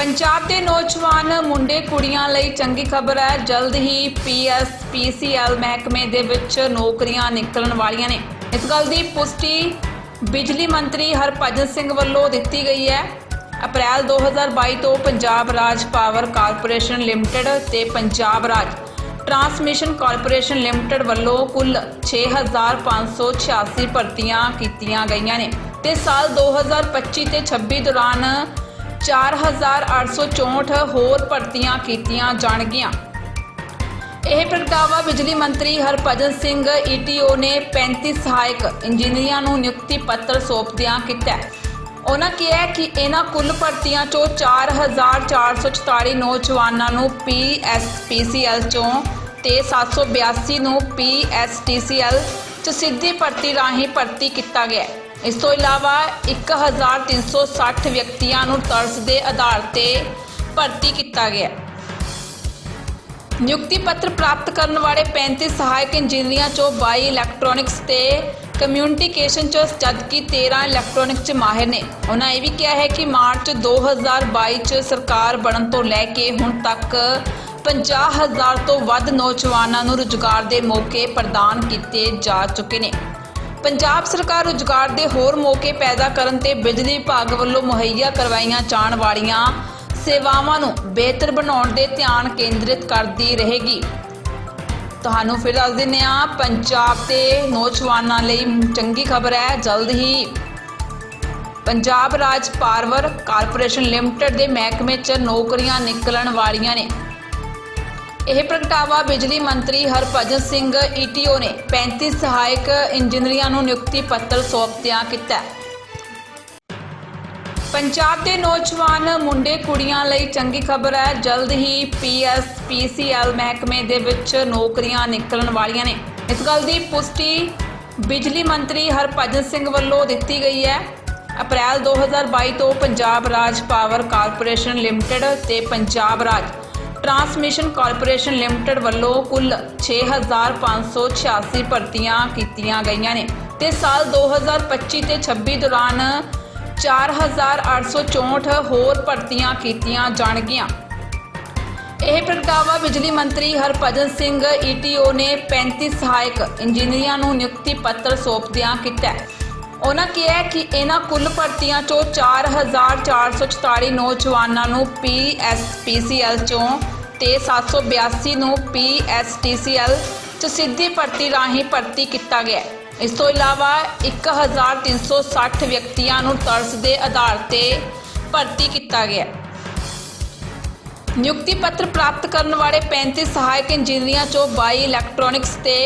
ਪੰਜਾਬ ਦੇ ਨੌਜਵਾਨ ਮੁੰਡੇ ਕੁੜੀਆਂ ਲਈ ਚੰਗੀ ਖਬਰ ਹੈ। ਜਲਦ ਹੀ ਪੀਐਸ ਪੀਸੀਐਲ ਮਹਿਕਮੇ ਦੇ ਵਿੱਚ ਨੌਕਰੀਆਂ ਨਿਕਲਣ ਵਾਲੀਆਂ ਨੇ। ਇਸ ਗੱਲ ਦੀ ਪੁਸ਼ਟੀ ਬਿਜਲੀ ਮੰਤਰੀ ਹਰਭਜਨ ਸਿੰਘ ਵੱਲੋਂ ਦਿੱਤੀ ਗਈ ਹੈ। ਅਪ੍ਰੈਲ 2022 ਤੋਂ ਪੰਜਾਬ ਰਾਜ ਪਾਵਰ ਕਾਰਪੋਰੇਸ਼ਨ ਲਿਮਟਿਡ ਤੇ ਪੰਜਾਬ ਰਾਜ ਟਰਾਂਸਮਿਸ਼ਨ ਕਾਰਪੋਰੇਸ਼ਨ ਲਿਮਟਿਡ ਵੱਲੋਂ ਕੁੱਲ 6586 ਭਰਤੀਆਂ ਕੀਤੀਆਂ ਗਈਆਂ ਨੇ ਤੇ ਸਾਲ 2025 ਤੇ 26 ਦੌਰਾਨ 4864 ਹੋਰ ਭਰਤੀਆਂ ਕੀਤੀਆਂ ਜਾਣਗੀਆਂ ਇਹ ਪ੍ਰਗਟਾਵਾ ਬਿਜਲੀ ਮੰਤਰੀ ਹਰਭਜਨ ਸਿੰਘ ਈਟੀਓ ਨੇ 35 ਸਹਾਇਕ ਇੰਜੀਨੀਅਰਾਂ ਨੂੰ ਨਿਯੁਕਤੀ ਪੱਤਰ ਸੌਂਪਦਿਆਂ ਕੀਤਾ ਉਹਨਾਂ ਕਿਹਾ ਕਿ ਇਹਨਾਂ ਕੁੱਲ ਭਰਤੀਆਂ ਚੋਂ 4444 ਨੌਜਵਾਨਾਂ ਨੂੰ ਪੀਐਸਪੀਸੀਐਲ ਚੋਂ ਤੇ 782 ਨੂੰ ਪੀਐਸਟੀਸੀਐਲ ਚ ਸਿੱਧੀ ਭਰਤੀ ਰਾਹੀਂ ਭਰਤੀ ਕੀਤਾ ਗਿਆ ਹੈ। ਇਸ ਤੋਂ ਇਲਾਵਾ 1360 ਵਿਅਕਤੀਆਂ ਨੂੰ ਤਰਸ ਦੇ ਆਧਾਰ ਤੇ ਭਰਤੀ ਕੀਤਾ ਗਿਆ। ਨਿਯੁਕਤੀ ਪੱਤਰ ਪ੍ਰਾਪਤ ਕਰਨ ਵਾਲੇ 35 ਸਹਾਇਕ ਇੰਜੀਨੀਅਰਾਂ ਚੋਂ 22 ਇਲੈਕਟ੍ਰੋਨਿਕਸ ਤੇ ਕਮਿਊਨੀਕੇਸ਼ਨ ਚ ਜਦਕਿ 13 ਇਲੈਕਟ੍ਰੋਨਿਕਸ ਚ ਮਾਹਿਰ ਨੇ। ਉਹਨਾਂ ਇਹ ਵੀ ਕਿਹਾ ਹੈ ਕਿ ਮਾਰਚ 2022 ਚ ਸਰਕਾਰ ਬਣਨ ਤੋਂ ਲੈ ਕੇ ਹੁਣ ਤੱਕ 50000 ਤੋਂ ਵੱਧ ਨੌਜਵਾਨਾਂ ਨੂੰ ਰੁਜ਼ਗਾਰ ਦੇ ਮੌਕੇ ਪ੍ਰਦਾਨ ਕੀਤੇ ਜਾ ਚੁੱਕੇ ਨੇ। ਪੰਜਾਬ ਸਰਕਾਰ ਰੁਜ਼ਗਾਰ ਦੇ ਹੋਰ ਮੌਕੇ ਪੈਦਾ ਕਰਨ ਤੇ ਬਿਜਲੀ ਵਿਭਾਗ ਵੱਲੋਂ ਮੁਹੱਈਆ ਕਰਵਾਈਆਂ ਜਾਣ ਵਾਲੀਆਂ ਸੇਵਾਵਾਂ ਨੂੰ ਬਿਹਤਰ ਬਣਾਉਣ ਦੇ ਧਿਆਨ ਕੇਂਦਰਿਤ ਕਰਦੀ ਰਹੇਗੀ। ਤੁਹਾਨੂੰ ਫਿਰ ਦੱਸ ਦਿੰਦੇ ਹਾਂ, ਪੰਜਾਬ ਦੇ ਨੌਜਵਾਨਾਂ ਲਈ ਚੰਗੀ ਖਬਰ ਹੈ। ਜਲਦ ਹੀ ਪੰਜਾਬ ਰਾਜ ਪਾਵਰ ਕਾਰਪੋਰੇਸ਼ਨ ਲਿਮਟਿਡ ਦੇ ਮਹਿਕਮੇ 'ਚ ਨੌਕਰੀਆਂ ਨਿਕਲਣ ਵਾਲੀਆਂ ਨੇ। ਇਹ ਪ੍ਰਗਟਾਵਾ ਬਿਜਲੀ ਮੰਤਰੀ ਹਰਭਜਨ ਸਿੰਘ ਈਟੀਓ ਨੇ 35 ਸਹਾਇਕ ਇੰਜੀਨੀਅਰਾਂ ਨੂੰ ਨਿਯੁਕਤੀ ਪੱਤਰ ਸੌਂਪਦਿਆਂ ਕੀਤਾ ਪੰਜਾਬ ਦੇ ਨੌਜਵਾਨ ਮੁੰਡੇ ਕੁੜੀਆਂ ਲਈ ਚੰਗੀ ਖਬਰ ਹੈ। ਜਲਦ ਹੀ ਪੀਐਸ ਪੀਸੀਐਲ ਮਹਿਕਮੇ ਦੇ ਵਿੱਚ ਨੌਕਰੀਆਂ ਨਿਕਲਣ ਵਾਲੀਆਂ ਨੇ। ਇਸ ਗੱਲ ਦੀ ਪੁਸ਼ਟੀ ਬਿਜਲੀ ਮੰਤਰੀ ਹਰਭਜਨ ਸਿੰਘ ਵੱਲੋਂ ਦਿੱਤੀ ਗਈ ਹੈ। ਅਪ੍ਰੈਲ 2022 ਤੋਂ ਪੰਜਾਬ ਰਾਜ ਪਾਵਰ ਕਾਰਪੋਰੇਸ਼ਨ ਲਿਮਟਿਡ ਤੇ ਪੰਜਾਬ ਰਾਜ ਟਰਾਂਸਮਿਸ਼ਨ ਕਾਰਪੋਰੇਸ਼ਨ ਲਿਮਟਿਡ ਵੱਲੋਂ ਕੁੱਲ 6586 ਭਰਤੀਆਂ ਕੀਤੀਆਂ ਗਈਆਂ ਨੇ ਤੇ ਸਾਲ 2025 ਤੇ 26 ਦੌਰਾਨ 4864 ਹੋਰ ਭਰਤੀਆਂ ਕੀਤੀਆਂ ਜਾਣਗੀਆਂ। ਇਹ ਪ੍ਰਗਟਾਵਾ ਬਿਜਲੀ ਮੰਤਰੀ ਹਰਭਜਨ ਸਿੰਘ ਈਟੀਓ ਨੇ 35 ਸਹਾਇਕ ਇੰਜੀਨੀਅਰਾਂ ਨੂੰ ਨਿਯੁਕਤੀ ਪੱਤਰ ਸੌਂਪਦਿਆਂ ਕੀਤਾ ਉਹਨਾਂ ਕਿਹਾ ਕਿ ਇਹਨਾਂ ਕੁੱਲ ਭਰਤੀਆਂ ਚੋਂ 4444 ਨੌਜਵਾਨਾਂ ਨੂੰ ਪੀਐਸਪੀਸੀਐਲ ਚੋਂ ਤੇ 782 ਨੂੰ ਪੀਐਸਟੀਸੀਐਲ ਚ ਸਿੱਧੀ ਭਰਤੀ ਰਾਹੀਂ ਭਰਤੀ ਕੀਤਾ ਗਿਆ ਇਸ ਤੋਂ ਇਲਾਵਾ 1360 ਵਿਅਕਤੀਆਂ ਨੂੰ ਤਰਸ ਦੇ ਆਧਾਰ ਤੇ ਭਰਤੀ ਕੀਤਾ ਗਿਆ ਨਿਯੁਕਤੀ ਪੱਤਰ ਪ੍ਰਾਪਤ ਕਰਨ ਵਾਲੇ 35 ਸਹਾਇਕ ਇੰਜੀਨੀਅਰਾਂ ਚੋਂ 22 ਇਲੈਕਟ੍ਰੋਨਿਕਸ ਤੇ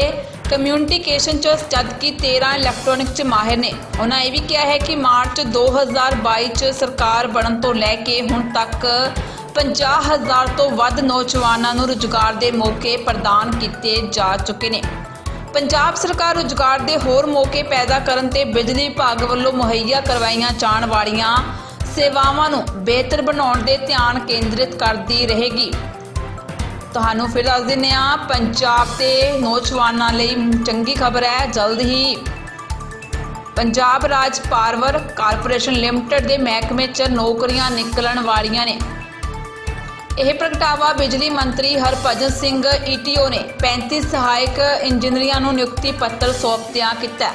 ਕਮਿਊਨੀਕੇਸ਼ਨ ਚ ਜਦਕਿ 13 ਇਲੈਕਟ੍ਰੋਨਿਕ ਚ ਮਾਹਿਰ ਨੇ। ਉਹਨਾਂ ਇਹ ਵੀ ਕਿਹਾ ਹੈ ਕਿ ਮਾਰਚ 2022 ਚ ਸਰਕਾਰ ਬਣਨ ਤੋਂ ਲੈ ਕੇ ਹੁਣ ਤੱਕ 50000 ਤੋਂ ਵੱਧ ਨੌਜਵਾਨਾਂ ਨੂੰ ਰੁਜ਼ਗਾਰ ਦੇ ਮੌਕੇ ਪ੍ਰਦਾਨ ਕੀਤੇ ਜਾ ਚੁੱਕੇ ਨੇ। ਪੰਜਾਬ ਸਰਕਾਰ ਰੁਜ਼ਗਾਰ ਦੇ ਹੋਰ ਮੌਕੇ ਪੈਦਾ ਕਰਨ ਤੇ ਬਿਜਲੀ ਵਿਭਾਗ ਵੱਲੋਂ ਮੁਹੱਈਆ ਕਰਵਾਈਆਂ ਜਾਣ ਵਾਲੀਆਂ ਸੇਵਾਵਾਂ ਨੂੰ ਬਿਹਤਰ ਬਣਾਉਣ ਦੇ ਧਿਆਨ ਕੇਂਦਰਿਤ ਕਰਦੀ ਰਹੇਗੀ। ਤੁਹਾਨੂੰ ਫਿਰ ਦੱਸ ਦਿੰਦੇ ਹਾਂ, ਪੰਜਾਬ ਦੇ ਨੌਜਵਾਨਾਂ ਲਈ ਚੰਗੀ ਖਬਰ ਹੈ। ਜਲਦ ਹੀ ਪੰਜਾਬ ਰਾਜ ਪਾਵਰ ਕਾਰਪੋਰੇਸ਼ਨ ਲਿਮਟਿਡ ਦੇ ਮਹਿਕਮੇ 'ਚ ਨੌਕਰੀਆਂ ਨਿਕਲਣ ਵਾਲੀਆਂ ਨੇ। ਇਹ ਪ੍ਰਗਟਾਵਾ ਬਿਜਲੀ ਮੰਤਰੀ ਹਰਭਜਨ ਸਿੰਘ ਈਟੀਓ ਨੇ 35 ਸਹਾਇਕ ਇੰਜੀਨੀਅਰਾਂ ਨੂੰ ਨਿਯੁਕਤੀ ਪੱਤਰ ਸੌਂਪਦਿਆਂ ਕੀਤਾ